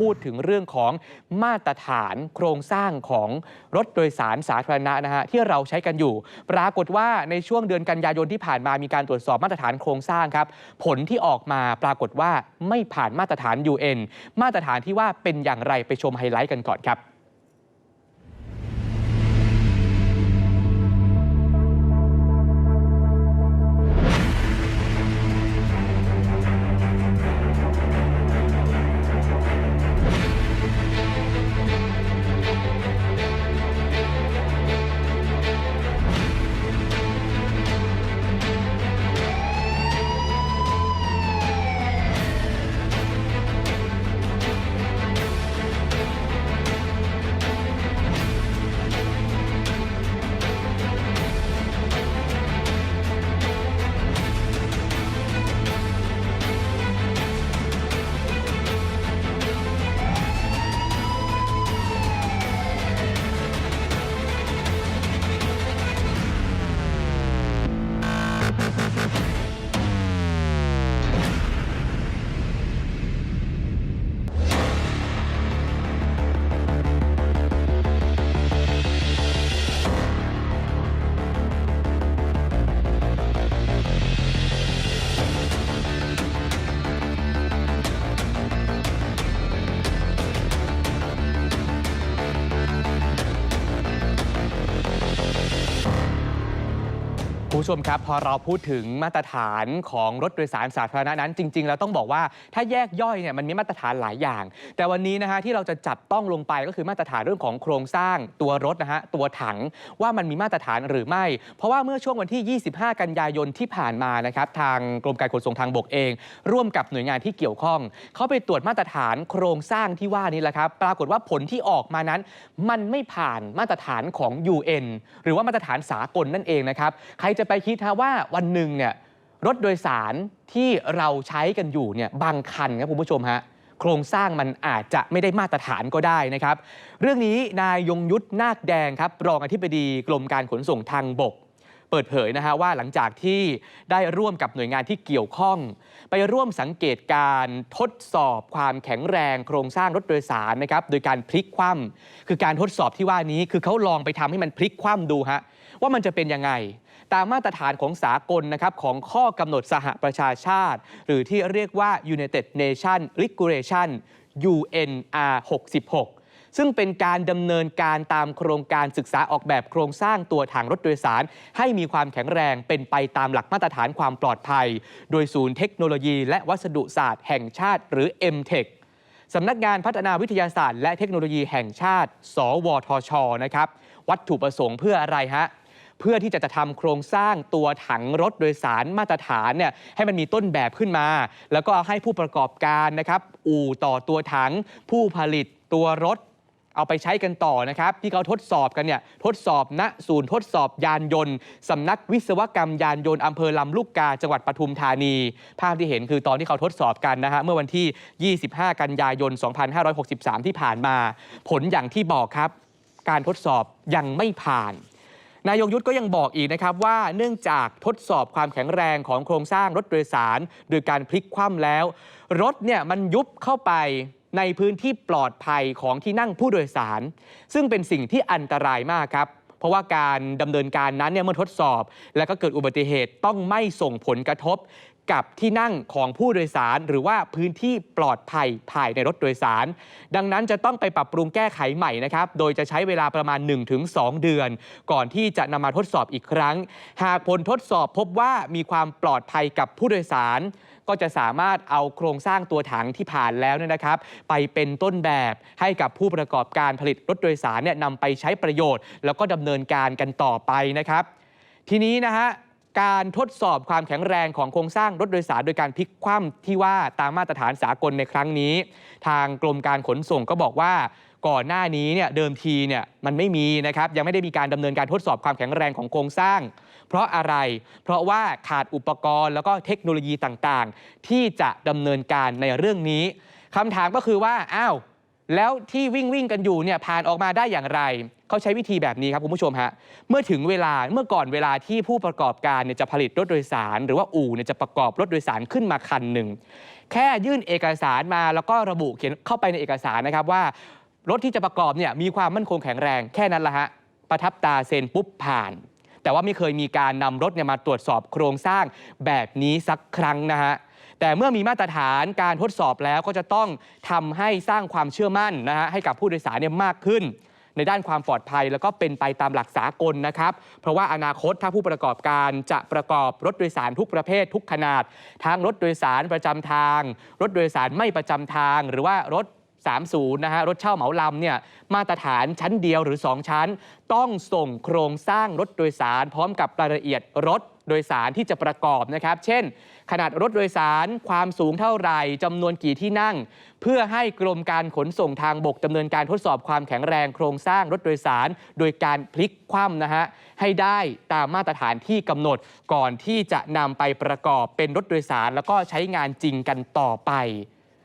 พูดถึงเรื่องของมาตรฐานโครงสร้างของรถโดยสารสาธารณะนะฮะที่เราใช้กันอยู่ ปรากฏว่าในช่วงเดือนกันยายนที่ผ่านมามีการตรวจสอบมาตรฐานโครงสร้างครับ ผลที่ออกมาปรากฏว่าไม่ผ่านมาตรฐาน UN มาตรฐานที่ว่าเป็นอย่างไรไปชมไฮไลท์กันก่อนครับ ผู้ชมครับ พอเราพูดถึงมาตรฐานของรถโดยสารสาธารณะนั้น จริง ๆ แล้วต้องบอกว่าถ้าแยกย่อยเนี่ยมันมีมาตรฐานหลายอย่าง แต่วันนี้นะฮะที่เราจะจับต้องลงไปก็คือมาตรฐานเรื่องของโครงสร้างตัวรถนะฮะตัวถังว่ามันมีมาตรฐานหรือไม่ เพราะว่าเมื่อช่วงวันที่ 25 กันยายนที่ผ่านมานะครับทางกรมการขนส่งทางบกเอง ร่วมกับหน่วยงานที่เกี่ยวข้องเขาไปตรวจมาตรฐานโครงสร้างที่ว่านี้แหละครับปรากฏว่าผลที่ออกมานั้น มันไม่ผ่านมาตรฐานของ UN หรือว่ามาตรฐานสากลนั่นเองนะครับใครจะไปคิดฮะว่าวันหนึ่งเนี่ยรถโดยสารที่เราใช้กันอยู่เนี่ยบางคันครับคุณผู้ชมฮะโครงสร้างมันอาจจะไม่ได้มาตรฐานก็ได้นะครับ เรื่องนี้นายยงยุทธนาคแดงครับรองอธิบดีกรมการขนส่งทางบก เปิดเผยนะฮะว่าหลังจากที่ได้ร่วมกับหน่วยงานที่เกี่ยวข้อง ไปร่วมสังเกตการทดสอบความแข็งแรงโครงสร้างรถโดยสารนะครับโดยการพลิกคว่ำคือการทดสอบที่ว่านี้คือเขาลองไปทำให้มันพลิกคว่ำดูฮะว่ามันจะเป็นยังไง ตามมาตรฐานของสากลนะครับของข้อกำหนดสหประชาชาติ หรือที่เรียกว่า United Nations Regulation UNR 66 ซึ่งเป็นการดำเนินการตามโครงการศึกษาออกแบบโครงสร้างตัวถังรถโดยสาร ให้มีความแข็งแรงเป็นไปตามหลักมาตรฐานความปลอดภัย โดยศูนย์เทคโนโลยี และวัสดุศาสตร์แห่งชาติ หรือ MTech สำนักงานพัฒนาวิทยาศาสตร์ และเทคโนโลยีแห่งชาติ สวทช นะครับ วัตถุประสงค์เพื่ออะไรฮะ เพื่อที่จะจะทำโครงสร้างตัวถังรถโดยสารมาตรฐานเนี่ยให้มันมีต้นแบบขึ้นมา แล้วก็เอาให้ผู้ประกอบการนะครับ อู่ต่อตัวถัง ผู้ผลิตตัวรถ เอาไปใช้กันต่อนะครับ ที่เขาทดสอบกันเนี่ยทดสอบณศูนย์ทดสอบยานยนต์สำนักวิศวกรรมยานยนต์อำเภอลำลูกกาจังหวัดปทุมธานี ภาพที่เห็นคือตอนที่เขาทดสอบกันนะฮะเมื่อวันที่ 25 กันยายน 2563 ที่ผ่านมา ผลอย่างที่บอกครับ การทดสอบยังไม่ผ่านนายงยุทธก็ยังบอกอีกนะครับว่าเนื่องจากทดสอบความแข็งแรงของโครงสร้างรถโดยสาร โดยการพลิกคว่ำแล้ว รถเนี่ยมันยุบเข้าไป ในพื้นที่ปลอดภัยของที่นั่งผู้โดยสาร ซึ่งเป็นสิ่งที่อันตรายมากครับ เพราะว่าการดำเนินการนั้นเนี่ยเมื่อทดสอบ แล้วก็เกิดอุบัติเหตุต้องไม่ส่งผลกระทบ กับที่นั่งของผู้โดยสาร หรือว่าพื้นที่ปลอดภัยภายในรถโดยสาร ดังนั้นจะต้องไปปรับปรุงแก้ไขใหม่นะครับ โดยจะใช้เวลาประมาณ 1-2 เดือน ก่อนที่จะนำมาทดสอบอีกครั้ง หากผลทดสอบพบว่ามีความปลอดภัยกับผู้โดยสาร ก็จะสามารถเอาโครงสร้างตัวถังที่ผ่านแล้วเนี่ยนะครับ ไปเป็นต้นแบบให้กับผู้ประกอบการผลิตรถโดยสารเนี่ยนำไปใช้ประโยชน์ แล้วก็ดำเนินการกันต่อไปนะครับ ทีนี้นะฮะ การทดสอบความแข็งแรงของโครงสร้างรถโดยสารโดยการพลิกคว่ำที่ว่าตามมาตรฐานสากลในครั้งนี้ ทางกรมการขนส่งก็บอกว่าก่อนหน้านี้เนี่ยเดิมทีเนี่ยมันไม่มีนะครับยังไม่ได้มีการดำเนินการทดสอบความแข็งแรงของโครงสร้าง เพราะอะไร เพราะว่าขาดอุปกรณ์แล้วก็เทคโนโลยีต่างๆ ที่จะดำเนินการในเรื่องนี้คำถามก็คือว่าอ้าวแล้วที่วิ่งวิ่งกันอยู่เนี่ยผ่านออกมาได้อย่างไร เขาใช้วิธีแบบนี้ครับคุณผู้ชมฮะเมื่อถึงเวลาเมื่อก่อนเวลาที่ผู้ประกอบการเนี่ยจะผลิตรถโดยสาร หรือว่าอู่เนี่ยจะประกอบรถโดยสารขึ้นมาคันหนึ่งแค่ยื่นเอกสารมาแล้วก็ระบุเขียนเข้าไปในเอกสารนะครับว่ารถที่จะประกอบเนี่ยมีความมั่นคงแข็งแรงแค่นั้นละฮะประทับตาเซ็นปุ๊บผ่าน แต่ว่าไม่เคยมีการนำรถเนี่ยมาตรวจสอบโครงสร้างแบบนี้สักครั้งนะฮะแต่เมื่อมีมาตรฐานการทดสอบแล้วก็จะต้องทำให้สร้างความเชื่อมั่นนะฮะให้กับผู้โดยสารเนี่ยมากขึ้น ในด้านความปลอดภัย แล้วก็เป็นไปตามหลักสากลนะครับ เพราะว่าอนาคตถ้าผู้ประกอบการจะประกอบรถโดยสารทุกประเภททุกขนาด ทั้งรถโดยสารประจำทาง รถโดยสารไม่ประจำทาง หรือว่ารถ 30นะฮะรถเช่าเหมาลำเนี่ยมาตรฐานชั้นเดียวหรือ 2 ชั้น ต้องส่งโครงสร้างรถโดยสาร พร้อมกับรายละเอียดรถโดยสารที่จะประกอบนะครับ เช่น ขนาดรถโดยสารความสูงเท่าไหร่จำนวนกี่ที่นั่ง เพื่อให้กรมการขนส่งทางบกดำเนินการทดสอบความแข็งแรงโครงสร้างรถโดยสาร โดยการพลิกคว่ำนะฮะให้ได้ตามมาตรฐานที่กำหนดก่อนที่จะนำไปประกอบเป็นรถโดยสาร แล้วก็ใช้งานจริงกันต่อไป